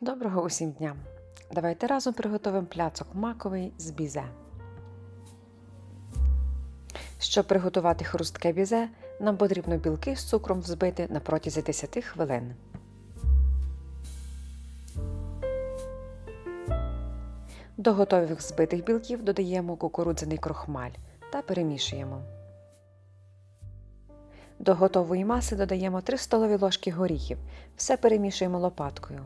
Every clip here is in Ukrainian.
Доброго усім дня! Давайте разом приготуємо пляцок маковий з бізе. Щоб приготувати хрустке бізе, нам потрібно білки з цукром взбити на протязі 10 хвилин. До готових збитих білків додаємо кукурудзяний крохмаль та перемішуємо. До готової маси додаємо 3 столові ложки горіхів. Все перемішуємо лопаткою.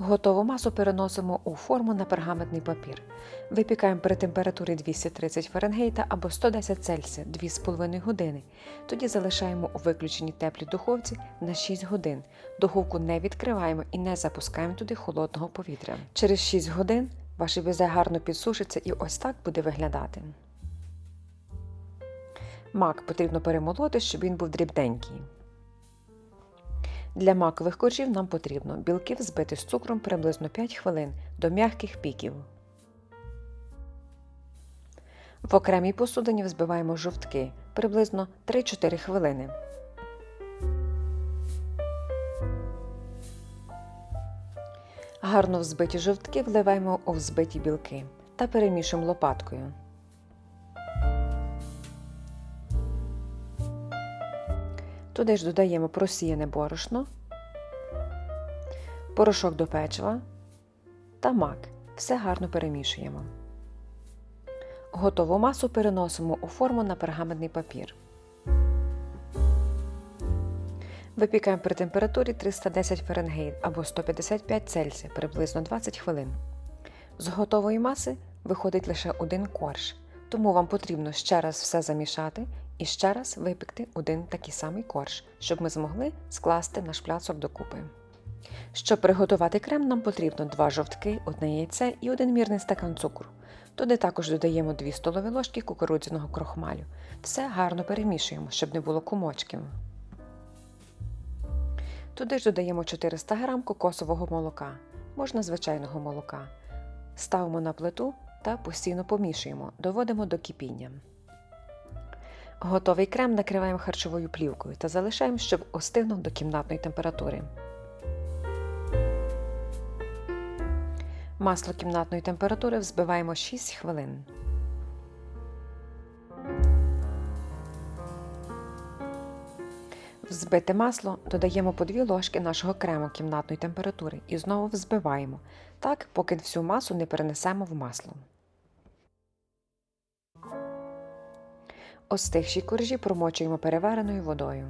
Готову масу переносимо у форму на пергаментний папір. Випікаємо при температурі 230 Фаренгейта або 110 Цельсія 2,5 години. Тоді залишаємо у виключеній теплій духовці на 6 годин. Духовку не відкриваємо і не запускаємо туди холодного повітря. Через 6 годин ваше бізе гарно підсушиться і ось так буде виглядати. Мак потрібно перемолоти, щоб він був дрібненький. Для макових коржів нам потрібно білки взбити з цукром приблизно 5 хвилин до м'яких піків. В окремій посудині взбиваємо жовтки приблизно 3-4 хвилини. Гарно взбиті жовтки вливаємо у взбиті білки та перемішуємо лопаткою. Туди ж додаємо просіяне борошно, порошок до печива та мак. Все гарно перемішуємо. Готову масу переносимо у форму на пергаментний папір. Випікаємо при температурі 310 Фаренгейт або 155 Цельсія приблизно 20 хвилин. З готової маси виходить лише один корж, тому вам потрібно ще раз все замішати і ще раз випекти один такий самий корж, щоб ми змогли скласти наш пляцок докупи. Щоб приготувати крем, нам потрібно 2 жовтки, одне яйце і один мірний стакан цукру. Туди також додаємо 2 столові ложки кукурудзяного крохмалю. Все гарно перемішуємо, щоб не було кумочків. Туди ж додаємо 400 г кокосового молока, можна звичайного молока. Ставимо на плиту та постійно помішуємо, доводимо до кипіння. Готовий крем накриваємо харчовою плівкою та залишаємо, щоб остигнув до кімнатної температури. Масло кімнатної температури взбиваємо 6 хвилин. Взбите масло додаємо по 2 ложки нашого крему кімнатної температури і знову взбиваємо, так поки всю масу не перенесемо в масло. Остигші коржі промочуємо перевареною водою.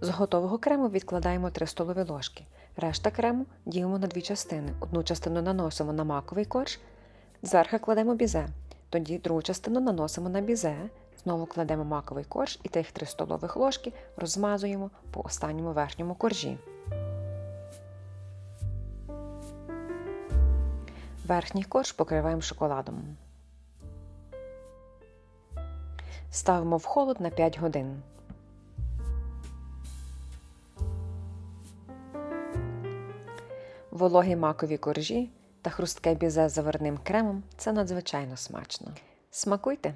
З готового крему відкладаємо 3 столові ложки. Решта крему ділимо на дві частини. Одну частину наносимо на маковий корж, зверху кладемо бізе. Тоді другу частину наносимо на бізе, знову кладемо маковий корж і тих 3 столових ложки розмазуємо по останньому верхньому коржі. Верхній корж покриваємо шоколадом. Ставимо в холод на 5 годин. Вологі макові коржі та хрустке бізе з заварним кремом це надзвичайно смачно. Смакуйте!